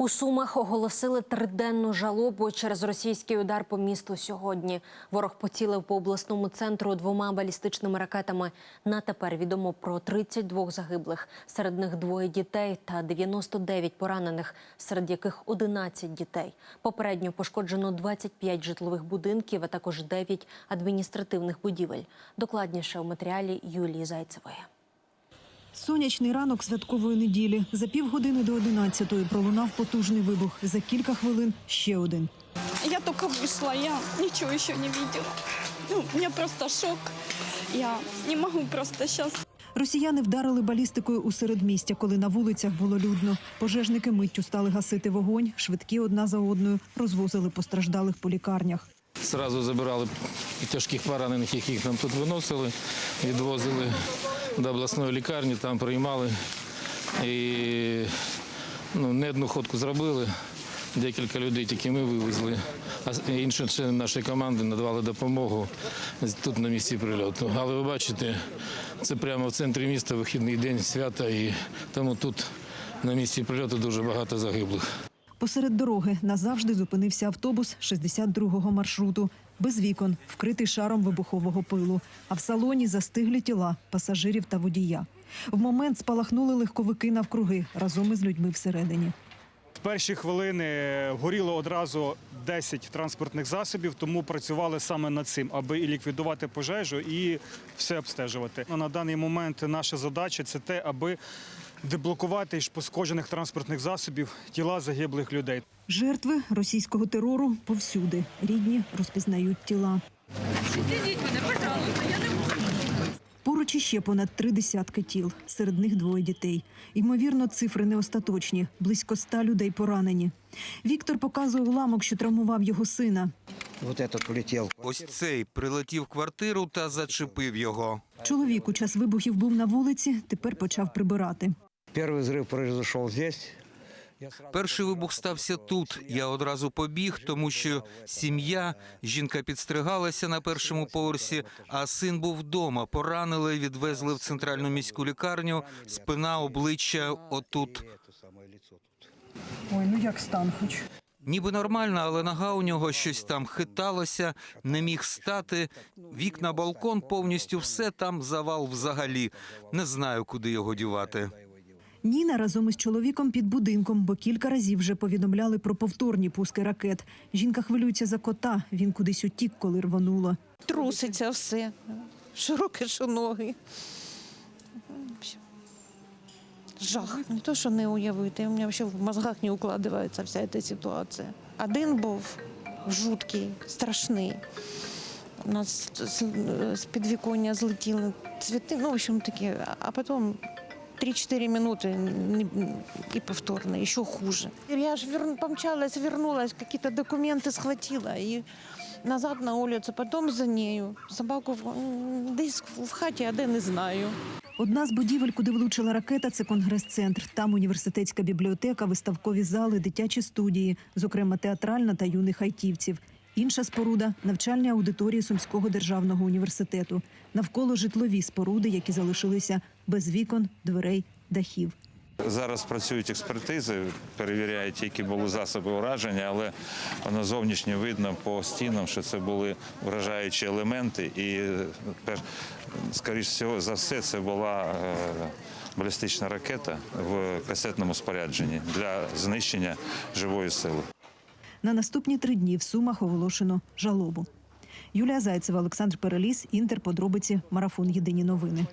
У Сумах оголосили триденну жалобу через російський удар по місту сьогодні. Ворог поцілив по обласному центру двома балістичними ракетами. На тепер відомо про 32 загиблих. Серед них двоє дітей та 99 поранених, серед яких 11 дітей. Попередньо пошкоджено 25 житлових будинків, а також 9 адміністративних будівель. Докладніше у матеріалі Юлії Зайцевої. Сонячний ранок святкової неділі. За півгодини до 11-ї пролунав потужний вибух. За кілька хвилин ще один. Я только вышла, я ничего еще не видела. Ну, у меня просто шок. Я не могу просто сейчас Росіяни вдарили балістикою у середмістя, коли на вулицях було людно. Пожежники миттю стали гасити вогонь, швидкі одна за одною розвозили постраждалих по лікарнях. Зразу забирали тяжких поранених, яких нам тут виносили, відвозили до обласної лікарні, там приймали. І ну, не одну ходку зробили. Декілька людей тільки ми вивезли, а інші члени нашої команди надавали допомогу тут на місці прильоту. Але ви бачите, це прямо в центрі міста вихідний день свята, і тому тут на місці прильоту дуже багато загиблих. Посеред дороги назавжди зупинився автобус 62-го маршруту. Без вікон, вкритий шаром вибухового пилу. А в салоні застиглі тіла пасажирів та водія. В момент спалахнули легковики навкруги разом із людьми всередині. В перші хвилини горіло одразу 10 транспортних засобів, тому працювали саме над цим, аби і ліквідувати пожежу і все обстежувати. На даний момент наша задача це те, аби деблокувати із пошкоджених транспортних засобів тіла загиблих людей. Жертви російського терору повсюди. Рідні розпізнають тіла. Поруч іще понад три десятки тіл. Серед них двоє дітей. Ймовірно, цифри не остаточні. Близько ста людей поранені. Віктор показує уламок, що травмував його сина. Вот этот улетел. Ось цей прилетів в квартиру та зачепив його. Чоловік у час вибухів був на вулиці, тепер почав прибирати. Первый взрыв произошел здесь. Я сразу... Перший вибух стався тут. Я одразу побіг, тому що сім'я, жінка підстригалася на першому поверсі, а син був вдома. Поранили, відвезли в центральну міську лікарню. Спина, обличчя отут. Это самое лицо тут. Ой, ну як стан хоч. Ніби нормально, але нога у нього щось там хиталося, не міг стати. Вікна, балкон, повністю все там завал взагалі. Не знаю, куди його дівати. Ніна разом із чоловіком під будинком, бо кілька разів вже повідомляли про повторні пуски ракет. Жінка хвилюється за кота. Він кудись утік, коли рвануло. труситься все. Що що ноги. Жах. Не то, що не уявити. У мене взагалі в мозгах не укладається вся ця ситуація. Один був жуткий, страшний. У нас з, підвіконня злетіли цвіти, ну, в общем, такі, а потім 3-4 минути не- і повторно, і ще хуже. Я ж вер... помчалась, вернулась, какие-то документи схватила і назад на вулицю, потім за нею. Собаку десь в хаті, а де не знаю. Одна з будівель, куди влучила ракета, це конгрес-центр. Там університетська бібліотека, виставкові зали, дитячі студії, зокрема театральна та юних айтівців. Інша споруда навчальні аудиторії Сумського державного університету. Навколо житлові споруди, які залишилися без вікон, дверей, дахів. Зараз працюють експертизи, перевіряють, які були засоби ураження, але воно зовнішньо видно по стінам, що це були вражаючі елементи, і скоріш всього за все це була е, балістична ракета в касетному спорядженні для знищення живої сили. На наступні три дні в Сумах оголошено жалобу. Юлія Зайцева, Олександр Переліс, Інтер. Подробиці. Марафон. Єдині новини.